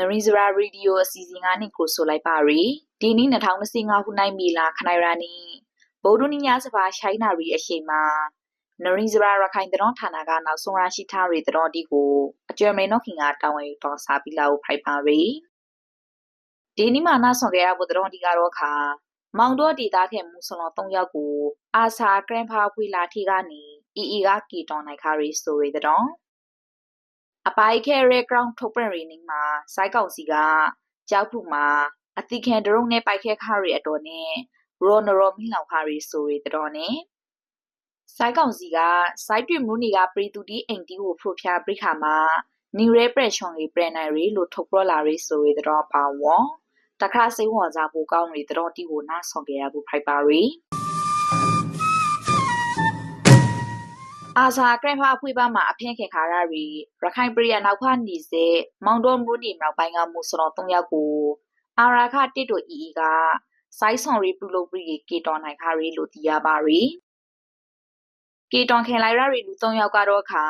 နရီဇရာရေဒီယိုအစီအစဉ်ကနေကိုဆိုလိုက်ပါရီဒီနေ့2025ခုနှစ်မီလာခနိုင်ရာနီဗိုလ်ဒူနီညာစပါရှိုင်းနာရီအရှိန်မှာနရီဇရာရခိုင်တတော်ဌာနကနောက်ဆုံးရရှိထားရီတတော်ဒီကိုအကျွမ်းမေနောခင်ကတာဝန်ယူတော်စားပြီးလာကိုဖိုက်ပါရီဒီနေ့မှနာဆောင်ကြရဖို့တတော်ဒီကတော့ခါမောင်တော့ဒေတာခဲ့မူဆလော3ယောက်ကို အာဆာဂရန်ဖာဖွေလာထီကနေအီအီကကီတော်နိုင်ခါရီဆိုရီတတော် အပိုင်ခဲရဲ ground ထုတ်ပြန်ရင်းမှာစိုက်ကောင်စီကကြောက်ခုမှာအတိခံဒရုံနဲ့ပိုက်ခဲခါရီအတော်နဲ့ရိုနရိုမီလောင်ခါရီဆိုရီတော်နဲ့စိုက်ကောင်စီကစိုက်တွင်မူနီကပရီတူတီအိမ်တီကိုဖရိုဖျာပရိခါမှာနီရဲပရက်ရှွန်လေးပြန်နိုင်ရီလို့ထုတ်ပြလာရီဆိုရီတော်ပါဝေါ်တခါစိတ်ဝင်စားဖို့ကောင်းရီတော်တီကိုနားဆောင်ကြရဖို့ဖိုက်ပါရီ အာဇာကရဖာဖွေးပါမှာအဖင်းခင်ခါရရီရခိုင်ပရိယနောက်ဖာနီစေမောင်တော်မူနီမြောက်ပိုင်းကမူစတော်၃ယောက်ကိုအာရာခတစ်တို့အီအီကစိုင်းဆောင်ရီပူလို့ပြီးကေတော်နိုင်ခါရီလို့သိရပါရီကေတော်ခင်လိုက်ရရီလူ၃ယောက်ကတော့ခါ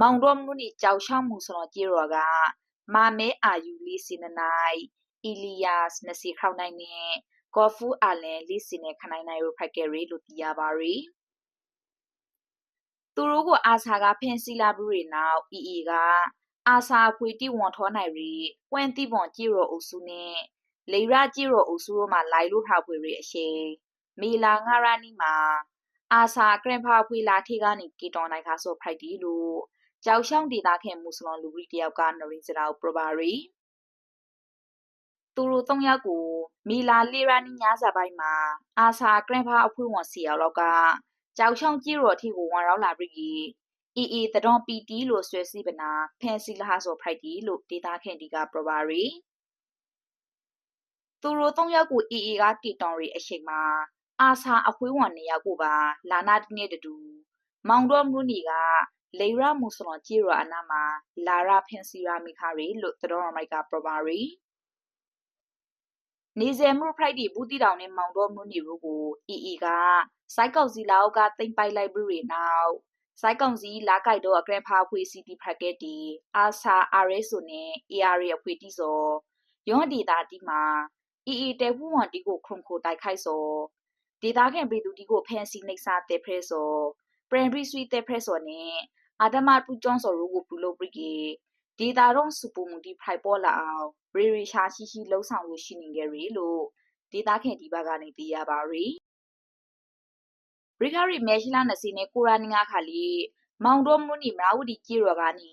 မောင်တော်မူနီကြောက်ရှောင်းမှုစတော်ကြေရောကမာမဲအာယူလီစင်နိုင်အီလီယာစ်နစီခေါနိုင်နဲ့ကော်ဖူအာလန်လီစင်နဲ့ခနိုင်နိုင်ရိုဖိုက်ကယ်ရီလို့သိရပါရီ သူတို့ကိုအာဆာကဖင်စီလာဘူးတွေနောက်အီအီကအာဆာဖွေတိဝန်ထောနိုင်ရီပွင့်တိပွန်ကြည့်ရောအုပ်စုနဲ့လေရကြည့်ရောအုပ်စုတို့မှာလိုက်လို့ထားဖွေရီအရှိမီလာငါရာနီမှာအာဆာကရင်ဖာဖွေလာထိကနေကီတော်နိုင်ခါဆိုဖိုက်တီလို့ကြောက်ရှောင်းဒေတာခင်မူစလွန်လူရီတယောက်ကနရီစရာပရဘာရီသူတို့၃ယောက်ကိုမီလာလီရာနီညာစာပိုင်းမှာအာဆာကရင်ဖာအဖွေးဝန်စီယောက်လောက်က ကြောက်ချောင်းကြီးရော်ထီကိုဝန်ရောက်လာပြီအီအီတတော်ပီတီလို့ဆွဲစီပနာဖန်စီလာဆိုဖရိုက်တီလို့ဒေတာခင်ဒီကပရဘာရီသူတို့၃ယောက်ကိုအီအီကတီတွန်ရီအရှိန်မှာအာဆာအခွေးဝန်နေရောက်ကိုပါလာနာတနေ့တူမောင်တော်မူနီကလေရာမူဆလွန်ကြီးရောအနာမှာလာရာဖန်စီရာမီခါရီလို့တတော်မိုက်ကပရဘာရီနေဇယ်မှုဖရိုက်တီဘူးတီတောင်နဲ့မောင်တော်မူနီတို့ကိုအီအီက စိုက်ကောက်စီလာအုပ်ကတိမ်ပိုက်လိုက်ပြီးနောက်စိုက်ကောင်စီလာကိုက်တော့အကရဖာဖွေစီတီဖရက်ကက်တီအာဆာအာရဲဆိုနဲ့ AR ရဲ့ဖွေတီစောယောဒီတာတီမှာအီအီတဲဖူဝန်တီကိုခုံခိုတိုက်ခိုက်စောဒေတာခင်ပြည်သူတီကိုဖန်စီနေစာတဲဖရဲစောပရန်ဘရီဆွီတဲဖရဲစောနဲ့အာဒမာပူကျောင်းစောရိုကိုပူလို့ပရိကေဒေတာတော့စူပူမူတီဖိုက်ပေါ်လာအောင်ရီရီရှာရှိရှိလှုံ့ဆော်လို့ရှိနေကြရီလို့ဒေတာခင်ဒီဘက်ကနေသိရပါရီ ရိခရီမဲရှိလာနစီနေကိုရာနီငါခါလီမောင်တော်မူနီမရာဝဒီကြီးရောကနီ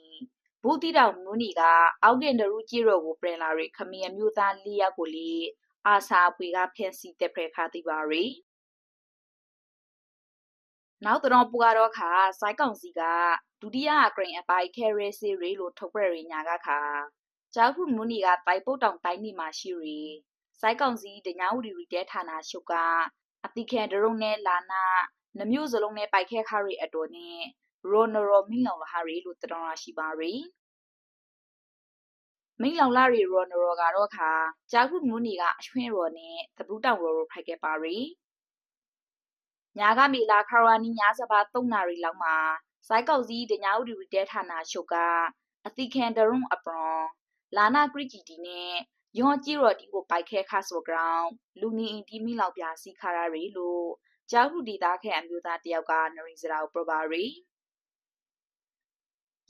ဘူတီတောင်မူနီကအောက်ကင်ဒရူကြီးရောကိုပြင်လာရီခမီအမျိုးသားလေးယောက်ကိုလေအာစာဖွေကဖက်စီတက်ဖရခါတိပါရီနောက်တော့ပူကတော့ခါစိုက်ကောင်စီကဒုတိယဂရိန်အပိုင်ခဲရဲစီရီလို့ထုတ်ပြရညာကခါကျောက်ခုမူနီကတိုင်ပုတ်တောင်တိုင်းနေမှာရှိရီစိုက်ကောင်စီတညာဝတီရီတဲဌာနရှုပ်ကအတိခဲဒရုံနဲ့လာနာ နှမျိုးစလုံးနဲ့ပိုက်ခဲခါရီအတော်နဲ့ရိုနရိုမင်းလောင်လာရီလို့တတော်ရရှိပါရီမင်းလောင်လာရီရိုနရိုကတော့ခါဂျာခုမူနီကအချွင်းရောနဲ့သဘူးတောင်ရောရိုဖိုက်ခဲ့ပါရီညာကမီလာခါရာနီညာစပါ3နာရီလောက်မှာစိုက်ကောက်စီတညာဥဒီရီတဲဌာနာရှုပ်ကအတိခံဒရုံအပရွန်လာနာဂရစ်ဂျီတီနဲ့ယွန်ကြီးရော်ဒီကိုပိုက်ခဲခါဆိုဂရောင်းလူနီအင်တီမီလောက်ပြစီခါရရီလို့ ကြောက်ခုဒေတာခဲအမျိုးသားတယောက်ကနရီစရာကိုပရပါရီ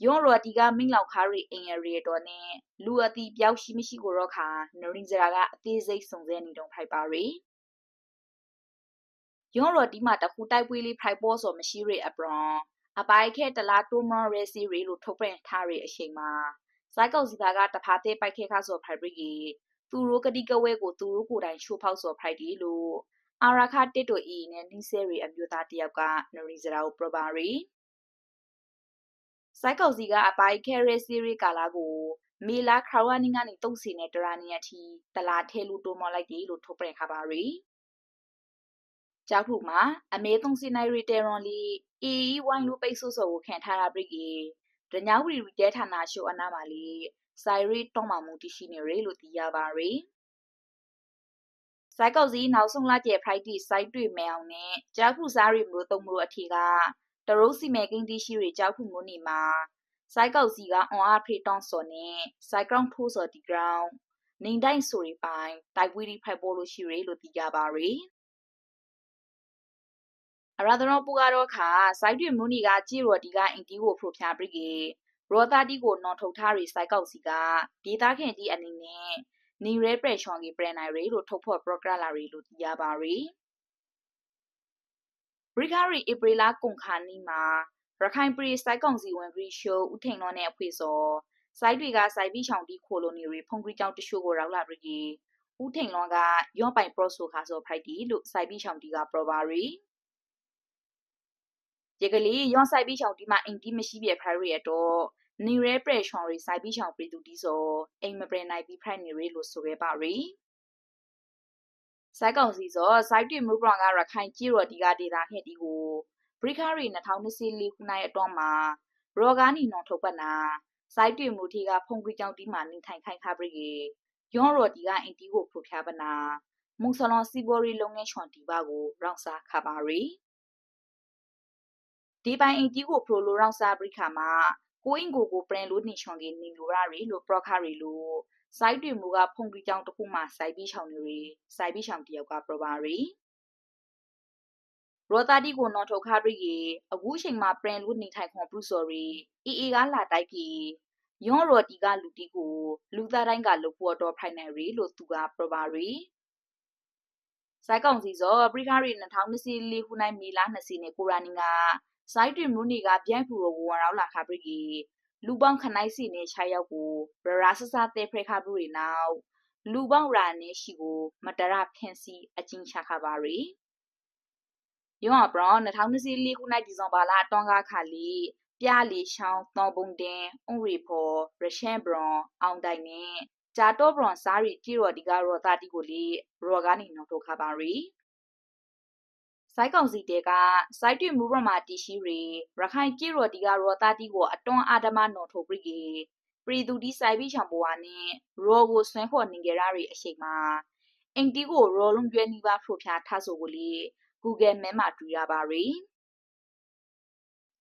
ယွန်ရော်ဒီကမင်းလောက်ခါရီအင်ရရီတော်နဲ့လူအတီပြောက်ရှိမရှိကိုတော့ခါနရီစရာကအသေးစိတ်စုံစဲနေတော့ဖိုက်ပါရီယွန်ရော်ဒီမှာတခုတိုက်ပွဲလေးဖိုက်ပေါ်ဆိုမရှိရီအပရွန်အပိုင်ခဲတလာတိုမရဲစီရီလို့ထုတ်ပြန်ထားရီအချိန်မှာစိုက်ကောက်စီပါကတဖာတဲ့ပိုက်ခဲခါဆိုဖိုက်ရီကြီးသူတို့ကတိကဝဲကိုသူတို့ကိုယ်တိုင်ချိုးဖောက်ဆိုဖိုက်ဒီလို့ အာရာခတစ်တို့အီနဲ့နီဆယ်ရီအမျိုးသားတယောက်ကနရီစရာကိုပရပါရီစိုက်ကောက်စီကအပိုင်ခဲရဲစီရီကာလာကိုမီလာခရဝနီကနေတုံးစီနဲ့တရာနီအထိတလာထဲလူတိုးမလိုက်တယ်လို့ထုတ်ပြန်ခပါရီကြောက်ခုမှာအမေသုံးစီနိုင်ရီတေရွန်လီအီဝိုင်းလူပိတ်ဆို့ဆိုကိုခံထားတာပြိကြီးဒညာဝီရီတဲဌာနရှိုအနာမှာလီဆိုင်ရီတုံးမမှုတရှိနေရလို့သိရပါရီ စိုက်ကောက်စီနောက်ဆုံးလာကျဲ Friday site တွေ့မယ်အောင်နဲ့ကြောက်ခုစားရီမျိုးသုံးမျိုးအထီကတရုတ်စီမဲကင်းတီရှိရီကြောက်ခုမျိုးနေမှာစိုက်ကောက်စီကအွန်အားဖေးတောင်းစော်နဲ့စိုက်ကောင်ထိုးစော်ဒီဂရောင်းနေတိုင်းဆိုရီပိုင်တိုက်ဝီရီဖိုက်ပေါ်လို့ရှိရလို့သိကြပါရယ်အရာဒရောပူကတော့ခါစိုက်တွင်မူနီကကြည်ရော်ဒီကအင်တီကိုဖရိုဖျာပရိကေရောတာတီကိုနော်ထုတ်ထားရီစိုက်ကောက်စီကဒေတာခင်တီအနေနဲ့ နီရဲပရက်ရှွန်ကြီးပရနိုင်ရီလို့ထုတ်ဖို့ပရိုဂရလာရီလို့သိရပါရယ်ဘရိဂါရီဧပြီလကုန်ခါနီမှာရခိုင်ပရီစိုက်ကောင်စီဝင်ဂရီရှိုးဦးထိန်လောနဲ့အဖွေစောစိုက်တွေကစိုက်ပြီးချောင်တီခိုလိုနီရီဖုန်ဂရီကြောင့်တရှို့ကိုရောက်လာပြီးဦးထိန်လောကရော့ပိုင်ပရော့ဆိုခါဆိုဖိုက်တီလို့စိုက်ပြီးချောင်တီကပရောပါရီရကလေးရော့စိုက်ပြီးချောင်တီမှာအင်တီမရှိပြဖရရီတော့ နေရဲပရက်ရှွန်ရီစိုက်ပြီးချောင်ပြည်သူတီးစောအိမ်မပရနိုင်ပြီးဖိုက်နေရီလို့ဆိုခဲ့ပါရီစိုက်ကောင်စီစောစိုက်တွင်မူပရန်ကရခိုင်ကြီးရော်ဒီကဒေတာခဲ့တီကိုဘရိခရီ2024ခုနှစ်အတွင်းမှာရောဂါနီနော်ထုတ်ပတ်နာစိုက်တွေ့မှုထီကဖုန်ကွေကြောင့်ဒီမှာနေထိုင်ခိုင်ခါပရိကေယောရော်ဒီကအင်တီကိုဖုဖျားပနာမုံဆလွန်စီဘော်ရီလုံငယ်ချွန်တီပါကိုရောင်စာခပါရီဒီပိုင်အင်တီကိုဖရိုလိုရောင်စာပရိခါမှာ ကိုအင်ကိုကိုပရင်လို့နေချွန်ကေနေလိုရရီလို့ပရောခါရီလို့စိုက်တွေ့မှုကဖုန်ကွေကြောင့်တခုမှစိုက်ပြီးချောင်နေရီစိုက်ပြီးချောင်တယောက်ကပရပါရီရောတာတီကိုနော်ထုတ်ခါပြီးရေအခုချိန်မှာပရင်လို့နေထိုင်ခွန်ပလူဆော်ရီအေအေကလာတိုက်ပြီးယောရော်တီကလူတီကိုလူသားတိုင်းကလုဖို့တော့ဖိုင်နယ်ရီလို့သူကပရပါရီစိုက်ကောင်စီစောပရိခရီ2024ခုနိုင်မီလာ20နဲ့ကိုရာနင်က စိုက်တွင်မူနီကပြိုင်ဖူရောဝရောလာခါပရီလူပေါင်းခနိုင်စီနဲ့ခြားရောက်ကိုရရာဆဆတဲ့ဖရခါပရီနောက်လူပေါင်းရာနဲ့ရှိကိုမတရဖန်စီအချင်းချခါပါရီယောအပရော2024ခုနှစ်ဒီဇင်ဘာလအတွန်းကခါလီပြလီရှောင်းသောပုံတင်အုံရီဖော်ရရှန်ဘရွန်အောင်တိုင်နဲ့ဂျာတော့ဘရွန်စားရီတီရော်ဒီကရောတာတီကိုလီရောဂါနီနော်တို့ခါပါရီ စိုက်ကောင်စီတဲကစိုက်တွင်မူရမာတီရှိရီရခိုင်ကြည်ရော်ဒီကရောတာတီကိုအတွန်းအာဒမနော်ထုတ်ပြီးကေပရီသူဒီစိုက်ပြီးချံပွားနဲ့ရောကိုဆွဲခေါ်နေကြရရီအရှိန်မှာအင်တီကိုရောလုံးကျွဲနီးပါဖရိုဖျားထဆိုကိုလီ Google Map မှာတွေ့ရပါရီ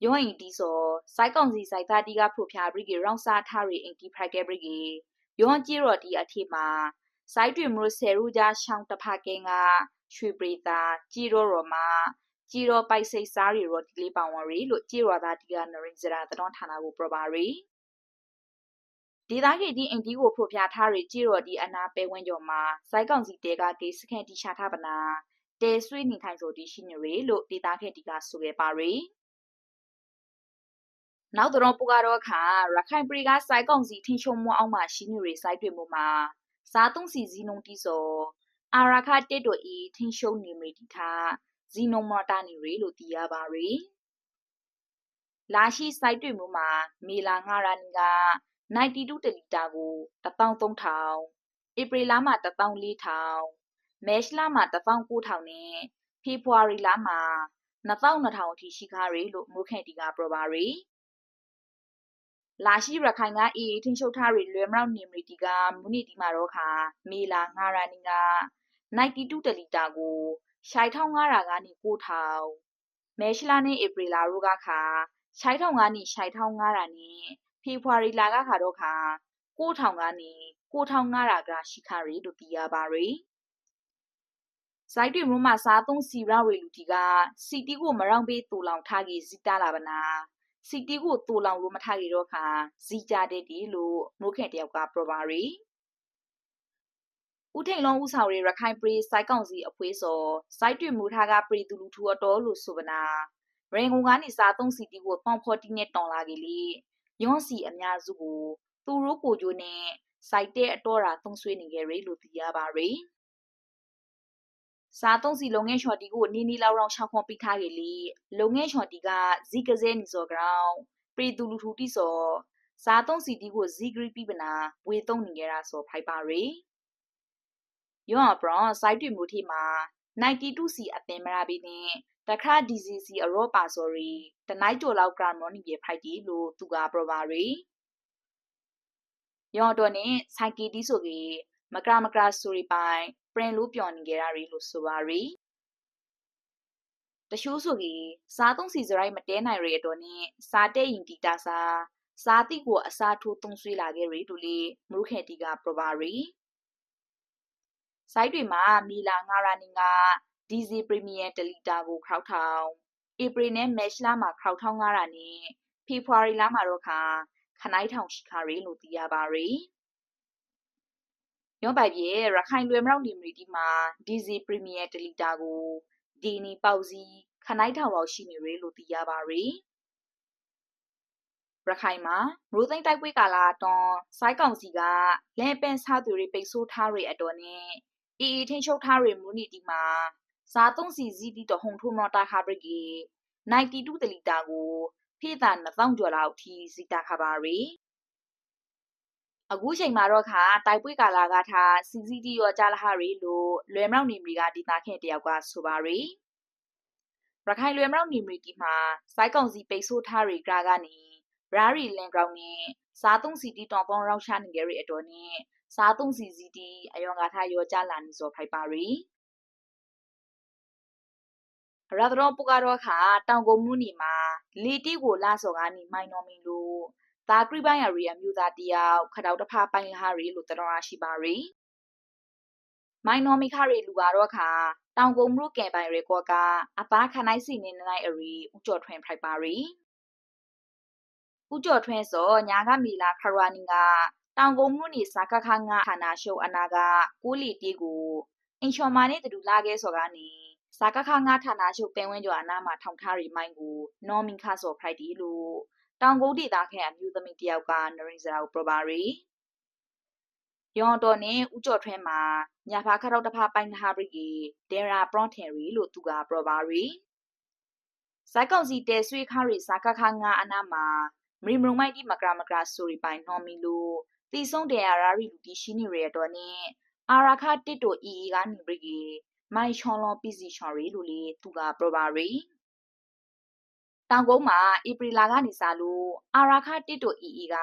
ယောအင်တီဆိုစိုက်ကောင်စီစိုက်သားတီကဖရိုဖျားဘရိကေရောင်စာထားရီအင်တီဖရိုက်ကေဘရိကေယောကြည့်ရော်တီအထိမှာစိုက်တွင်မလို့ဆယ်ရူကြရှောင်းတဖကင်းက ရွှေပရိသာကြည်ရောရောမှာကြည်ရောပိုက်စိတ်စားရီရောဒီလေးပောင်ဝရီလို့ကြည်ရောသားတီကနရင်စရာတတော်ဌာနကိုပြပါရီဒေသခေတီအင်တီကိုဖရိုဖျားထားရီကြည်ရော်ဒီအနာပဲဝင်းကျော်မှာစိုက်ကောင်စီတဲကကေစခန့်တီရှာထားပနာတဲဆွေးနေထိုင်ဆိုတီရှိနေရလို့ဒေတာခဲ့တီကဆိုခဲ့ပါရယ်နောက်တော့ပူကတော့ခါရခိုင်ပရီကစိုက်ကောင်စီထင်းချုံမအောင်မှရှိနေရစိုက်တွေ့မှုမှာစားသုံးစီဇီနုံတီဆို အာရခတက်တို့ဤထင်းရှုံနေမီတီထားဇီနုံမတာနေရလို့သိရပါရယ်လာရှိစိုက်တွေ့မှုမှာ မေလာငါရန်က92တလီတာကို13000ဧပြီလမှာ14000မဲရှလမှာ19000နဲ့ဖေဖော်ဝါရီလမှာ2200အထိရှိကားရီလို့မိုးခန့်တီကပြောပါရီလာရှိရခိုင်ကအေးထင်းချုပ်ထားရီလွယ်မရောက်နေမီတီကမူနီတီမှာတော့ခါမေလာငါရာနီက 92တလီတာကိုရှိုင်1500ကနေ9000မဲရှလာနဲ့ဧပြီလာတို့ကခါရှိုင်1000ကနေရှိုင်1500နဲ့ဖေဖော်ဝါရီလာကခါတော့ခါ9000ကနေ9500ကရှိခါရီလို့သိရပါရီဇိုက်တွင်မမစားသုံးစီရဝေလူတီကစီတီကိုမရောင်ပေးတူလောင်ထားကြီးဇီတာလာပနာစီတီကိုတူလောင်လို့မထားကြီးတော့ခါဇီကြတဲ့တီလို့မိုးခဲတယောက်ကပရပါရီ ဦးထိန်လုံးဦးဆောင်ရေးရခိုင်ပရီစိုက်ကောင်စီအဖွေးစောစိုက်တွင်မူထားကပရီတူလူထူအတော်လို့ဆိုပနာရင်ကုန်ကနေစားသုံးစီတီကိုတောင်ဖော်တီနဲ့တောင်လာကြီးလေယွန်စီအများစုကိုသူတို့ကိုကျိုးနဲ့စိုက်တဲ့အတော်ရာသုံးဆွေးနေကြရလို့သိရပါရီစားသုံးစီလုံငယ်ချော်တီကိုနီနီလောက်လောက်ရှောက်ခွန်ပိထားကြီးလီလုံငယ်ချော်တီကဇီကစဲနီစောကောင်ပရီတူလူထူတီစောစားသုံးစီတီကိုဇီဂရီပိပနာဝေသုံးနေကြတာဆိုဖိုက်ပါရီယော အပရောစိုက်တွင်မူထီမှာ92စီအပင်မရာပြီးနဲ့တခါ DCC အရောပါဆိုရီတနိုက်တိုလောက်ကရမော်နီပြေဖိုက်တီလို့သူကပရပါရီယောတော့နဲ့စိုက်ကီတီဆိုကြီးမကရမကရဆိုရီပိုင်ပရင်လို့ပြောနေကြရရီလို့ဆိုပါရီတရှိုးဆိုကြီးစားသုံးစီစရိုက်မတဲနိုင်ရအတော်နဲ့စားတဲ့ရင်တီတာစာစာတိကိုအစားထိုးသုံးဆွေးလာခဲ့ရီတူလီမရုခဲတီကပရပါရီ စိုက်တွေမှာမီလာငါရာနင်ကဒီဇီပရီမီယံတလီတာကိုခောက်ထောင်ဧပြီနဲ့မက်လမှာခောက်ထောင်ငါရာနဲ့ဖေဖော်ဝါရီလမှာတော့ခါခနိုင်းထောင်ရှိခါရီလို့သိရပါရီရောပိုက်ပြေရခိုင်လွယ်မရောက်နေမီဒီမှာဒီဇီပရီမီယံတလီတာကိုဒီနီပေါစီခနိုင်းထောင်လောက်ရှိနေရလို့သိရပါရီရခိုင်မှာမိုးသိမ့်တိုက်ပွဲကာလအတွင်းစိုက်ကောင်စီကလန်ပန်စားသူတွေပိတ်ဆို့ထားရအတော်နဲ့ အီအီထင်းချုပ်ထားရမူနီတီမှာစားသုံးစီစီတီတဟုံထုံမတာခါပရိကေ92တလီတာကိုဖေးတာ2000ကျော်လောက်ထိစီတာခါပါရီအခုချိန်မှာတော့ခါတိုက်ပွဲကာလာကထားစီစီတီရောကြလာဟာရီလို့လွယ်မြောက်နေမီကဒေတာခင်တယောက်ကဆိုပါရီရခိုင်လွယ်မြောက်နေမီဒီမှာစိုက်ကောင်စီပိတ်ဆို့ထားရီကကနေရာရီလန်ကောင်နဲ့စားသုံးစီတီတောင်ပေါင်းရောက်ရှာနေကြရအတော်နဲ့ စားသုံးစီစီတီအယောင်ကထားရောကြလာနေစောဖိုက်ပါရီရသရောပုကတော့ခါတောင်ကုန်မှုနေမှာလေတီကိုလာစော်ကနေမိုင်းတော်မီလို့သာကရိပိုင်းရီအမျိုးသားတယောက်ခတောက်တဖာပိုင်ဟာရီလို့တတော်ရရှိပါရီမိုင်းနော်မီခရီလူကတော့ခါတောင်ကုန်မှုကဲပိုင်ရီကောကအသားခနိုင်စီနေနိုင်အရီဥကြော်ထွင်ဖိုက်ပါရီဥကြော်ထွင်စောညာကမီလာခရဝနီက တောင်ကုန်မှုနေစာကခငါဌာနာရှုပ်အနာကကိုလီတီကိုအင်ချော်မာနဲ့တူလာခဲ့စောကနေစာကခငါဌာနာရှုပ်ပင်ဝင်းကျော်အနာမှာထောင်ထားရီမိုင်းကိုနော်မင်ခါစော်ဖရိုက်တီလို့တောင်ကုန်းဒေသခဲအမျိုးသမီးတယောက်ကနရင်စရာကိုပရပါရီယော်တော်နဲ့ဥကြော်ထွဲမှာညာဖာခရောက်တဖာပိုင်နာဘရီဒေရာပရွန်ထယ်ရီလို့သူကပရပါရီစိုက်ကောင်စီတဲဆွေခါရီစာကခငါအနာမှာမရီမရုံမိုက်ဒီမကရာမကရာဆိုရီပိုင်နော်မီလို့ တီဆုံးတဲ့ရာရီလူတီရှိနေရတော့နဲ့အာရာခတစ်တိုအီအီကနေဘရီမိုင်ချွန်လွန်ပီစီချွန်ရီလို့လေသူကပရပါရီတောင်ကုန်းမှာဧပြီလကနေစလို့အာရာခတစ်တိုအီအီက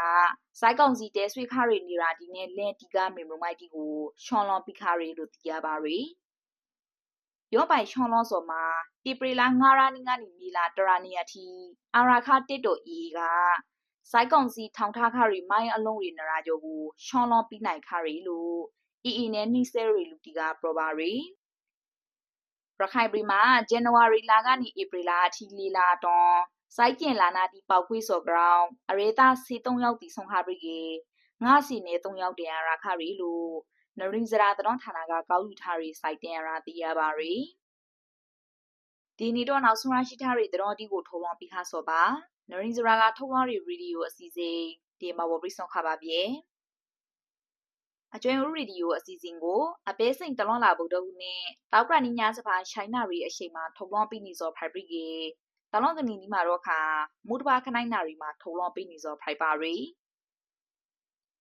စိုက်ကောင်စီတဲဆွေခါရီနေရာဒီနဲ့လန်တီကမေမမိုက်တီကိုချွန်လွန်ပီခါရီလို့သိရပါရီရောပိုင်ချွန်လွန်စော်မှာဧပြီလ9ရက်နေ့ကနေမေလတရနေ့အထိအာရာခတစ်တိုအီအီက စိုက်ကောင်စီထောင်ထားခရီမိုင်းအလုံးရီနရာကျော်ကိုချွန်လွန်ပြီးနိုင်ခရီလို့အီအီနဲ့နှိစဲရီလူတီကပရပါရီရခိုင်ပြည်မှာဇန်နဝါရီလကနေဧပြီလအထိလေးလအတွင်းစိုက်ကျင်လာနာဒီပောက်ခွေးစော်ကောင်အရေသားစီ3ယောက်တီဆုံးခါပြီးကေငါစီနေ3ယောက်တန်ရာခရီလို့နရင်းစရာတတော်ဌာနကကောက်ယူထားရီစိုက်တင်ရာသိရပါရီဒီနေ့တော့နောက်ဆုံးရရှိထားရီတတော်ဒီကိုထုံးလွန်ပြီးခါစောပါ နရင်းစရာကထုံးလွန်ရီရေဒီယိုအစီအစဉ်ဒီမှာပေါ်ပြီးဆုံးခါပါပြေအကျွမ်းဦးရေဒီယိုအစီအစဉ်ကိုအပဲစိန်တလွန်လာဗုဒ္ဓဟူနဲ့တောက်ကနီညာစပါရှိုင်းနာရီအချိန်မှာထုံလွန်ပြီးနေစောဖိုက်ပရိကေတလွန်ကနီနီမှာတော့ခါမူတပါခနိုင်နာရီမှာထုံလွန်ပြီးနေစောဖိုက်ပါရီ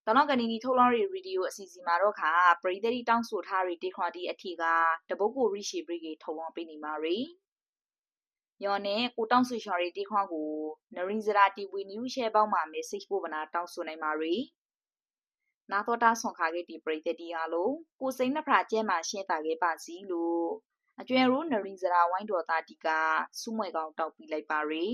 တလောကနီနီထုတ်လောရီရေဒီယိုအစီအစဉ်မှာတော့ခါပရိသတ်တောင်းဆိုထားရီတေခွန်တီအထီကတပုတ်ကိုရိရှိပရိကေထုတ်လောပေးနေမှာရီ ယောနဲ့ကိုတောင်းဆိုရှာရီတေခွန်ကိုနရင်ဇရာတီဝီနျူးရှယ်ပေါင်းမှာ message ပို့ပနာတောင်းဆိုနိုင်ပါရီနာတော်တာဆွန်ခါခဲ့ဒီပရိသတ်တီအားလုံးကိုစိမ့်နှဖရာကျဲမှာရှင်းတာခဲ့ပါစီလို့အကျွဲရိုးနရီဇရာဝိုင်းတော်သားတီကစုမွဲကောင်တောက်ပြီးလိုက်ပါရီ